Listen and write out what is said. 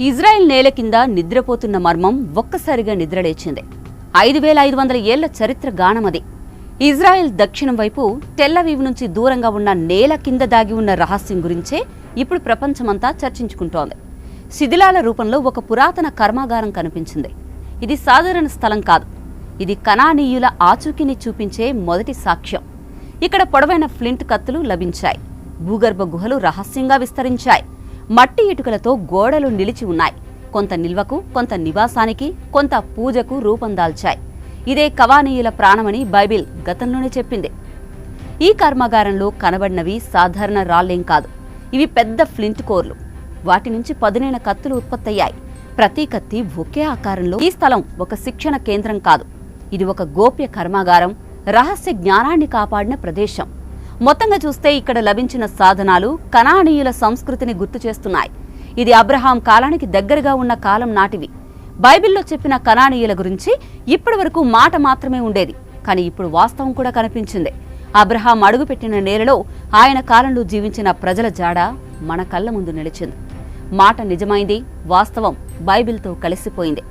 Israel నేల కింద నిద్రపోతున్న మర్మం ఒక్కసారిగా నిద్రలేచింది. ఐదు వేల ఐదు వందల ఏళ్ళ చరిత్ర గానమది ఇజ్రాయెల్ దక్షిణం వైపు టెల్లవీవ్ నుంచి దూరంగా ఉన్న నేల కింద దాగి ఉన్న రహస్యం గురించే ఇప్పుడు ప్రపంచమంతా చర్చించుకుంటోంది. శిథిలాల రూపంలో ఒక పురాతన కర్మాగారం కనిపించింది. ఇది సాధారణ స్థలం కాదు. ఇది కణానీయుల ఆచూకీని చూపించే మొదటి సాక్ష్యం. ఇక్కడ పొడవైన ఫ్లింట్ కత్తులు లభించాయి. భూగర్భ గుహలు రహస్యంగా విస్తరించాయి. మట్టి ఇటుకలతో గోడలు నిలిచి ఉన్నాయి. కొంత నిల్వకు కొంత నివాసానికి కొంత పూజకు రూపం దాల్చాయి. ఇదే కవానీయుల ప్రాణమని బైబిల్ గతంలోనే చెప్పింది. ఈ కర్మాగారంలో కనబడినవి సాధారణ రాళ్ళేం కాదు. ఇవి పెద్ద ఫ్లింట్ కోర్లు. వాటి నుంచి పదునైన కత్తులు ఉత్పత్తయ్యాయి. ప్రతి కత్తి ఒకే ఆకారంలో ఈ స్థలం ఒక శిక్షణ కేంద్రం కాదు. ఇది ఒక గోప్య కర్మాగారం రహస్య జ్ఞానాన్ని కాపాడిన ప్రదేశం. మొత్తంగా చూస్తే ఇక్కడ లభించిన సాధనాలు కనానీయుల సంస్కృతిని గుర్తు చేస్తున్నాయి. ఇది అబ్రహాం కాలానికి దగ్గరగా ఉన్న కాలం నాటివి. బైబిల్లో చెప్పిన కనానీయుల గురించి ఇప్పటి వరకు మాట మాత్రమే ఉండేది. కానీ ఇప్పుడు వాస్తవం కూడా కనిపించింది. అబ్రహాం అడుగుపెట్టిన నేలలో ఆయన కాలంలో జీవించిన ప్రజల జాడ మన కళ్ళ ముందు నిలిచింది. మాట నిజమైంది వాస్తవం బైబిల్తో కలిసిపోయింది.